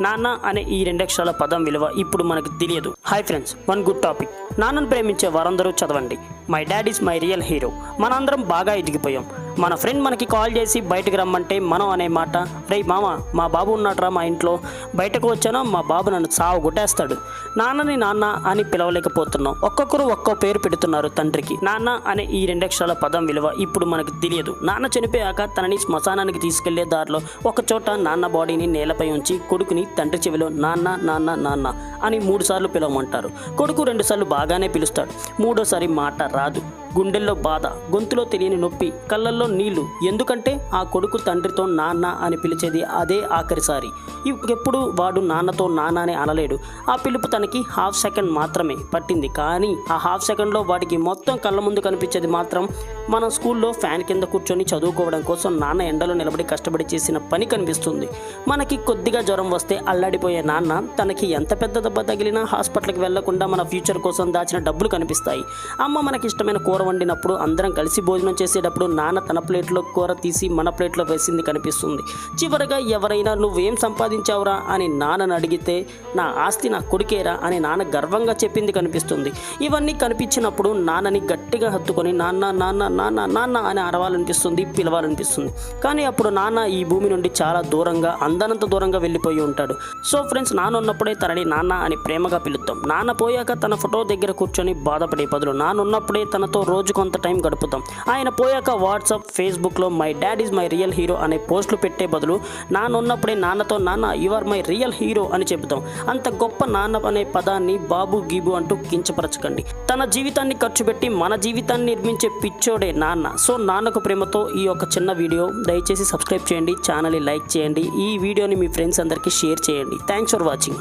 నాన్న అనే ఈ రెండక్షరాల పదం విలువ ఇప్పుడు మనకు తెలియదు. Hi friends one good topic నాన్నను ప్రేమించే వారందరూ చదవండి. My dad is my real hero మనందరం బాగా ఎదిగిపోయాం. మన ఫ్రెండ్ మనకి కాల్ చేసి బయటకు రమ్మంటే మనం అనే మాట రే మామ మా బాబు ఉన్నాడ్రా మా ఇంట్లో బయటకు వచ్చానో? మా బాబు నన్ను సావు కొట్టేస్తాడు. నాన్నని నాన్న అని పిలవలేకపోతున్నాం. ఒక్కొక్కరు ఒక్కో పేరు పెడుతున్నారు తండ్రికి. నాన్న అనే ఈ రెండక్షరాల పదం విలువ ఇప్పుడు మనకు తెలియదు. నాన్న చనిపోయాక తనని శ్మశానానికి తీసుకెళ్ళే దారిలో ఒక చోట నాన్న బాడీని నేలపై ఉంచి కొడుకుని తండ్రి చెవిలో నాన్న నాన్న నాన్న అని మూడు సార్లు పిలవమంటారు. కొడుకు రెండుసార్లు బాగానే పిలుస్తాడు. మూడోసారి మాట రాదు. గుండెల్లో బాధ గొంతులో తెలియని నొప్పి కళ్ళల్లో నీళ్ళు. ఎందుకంటే ఆ కొడుకు తండ్రితో నాన్న అని పిలిచేది అదే ఆఖరిసారి. ఎప్పుడు వాడు నాన్నతో నాన్న అని అనలేడు. ఆ పిలుపు తనకి హాఫ్ సెకండ్ మాత్రమే పట్టింది. కానీ ఆ హాఫ్ సెకండ్లో వాడికి మొత్తం కళ్ళ ముందు కనిపించేది మాత్రం మనం స్కూల్లో ఫ్యాన్ కింద కూర్చొని చదువుకోవడం కోసం నాన్న ఎండలో నిలబడి కష్టపడి చేసిన పని కనిపిస్తుంది. మనకి కొద్దిగా జ్వరం వస్తే అల్లాడిపోయే నాన్న తనకి ఎంత పెద్ద దెబ్బ తగిలినా హాస్పిటల్కి వెళ్ళకుండా మన ఫ్యూచర్ కోసం దాచిన డబ్బులు కనిపిస్తాయి. అమ్మ మనకి ఇష్టమైన కూర వండినప్పుడు అందరం కలిసి భోజనం చేసేటప్పుడు నాన్న తన ప్లేట్లో కూర తీసి మన ప్లేట్లో వేసింది కనిపిస్తుంది. చివరగా ఎవరైనా నువ్వేం సంపాదించావురా? అని నాన్నను అడిగితే నా ఆస్తి నా కొడుకేరా? అని నాన్న గర్వంగా చెప్పింది కనిపిస్తుంది. ఇవన్నీ కనిపించినప్పుడు నాన్నని గట్టిగా హత్తుకొని నాన్న నాన్న నాన్న నాన్న అని అరవాలనిపిస్తుంది పిలవాలనిపిస్తుంది. కానీ అప్పుడు నాన్న ఈ భూమి నుండి చాలా దూరంగా అందనంత దూరంగా వెళ్ళిపోయి ఉంటాడు. సో ఫ్రెండ్స్ నాన్న ఉన్నప్పుడే తనని నాన్న అని ప్రేమగా పిలుద్దాం. నాన్న పోయాక తన ఫోటో దగ్గర కూర్చొని బాధపడే బదులు నాన్న ఉన్నప్పుడే తనతో రోజు కొంత టైం గడుపుతాం. ఆయన పోయాక వాట్సాప్ ఫేస్బుక్లో my dad is my real hero అనే పోస్టులు పెట్టే బదులు నాన్నున్నప్పుడే నాన్నతో నాన్న you are my real hero అని చెబుతాం. అంత గొప్ప నాన్న అనే పదాన్ని బాబు గీబు అంటూ కించపరచకండి. తన జీవితాన్ని ఖర్చు పెట్టి మన జీవితాన్ని నిర్మించే పిచ్చోడే నాన్న. సో నాన్నకు ప్రేమతో ఈ యొక్క చిన్న వీడియో దయచేసి సబ్స్క్రైబ్ చేయండి ఛానల్ని లైక్ చేయండి. ఈ వీడియోని మీ ఫ్రెండ్స్ అందరికీ షేర్ చేయండి. Thanks for watching.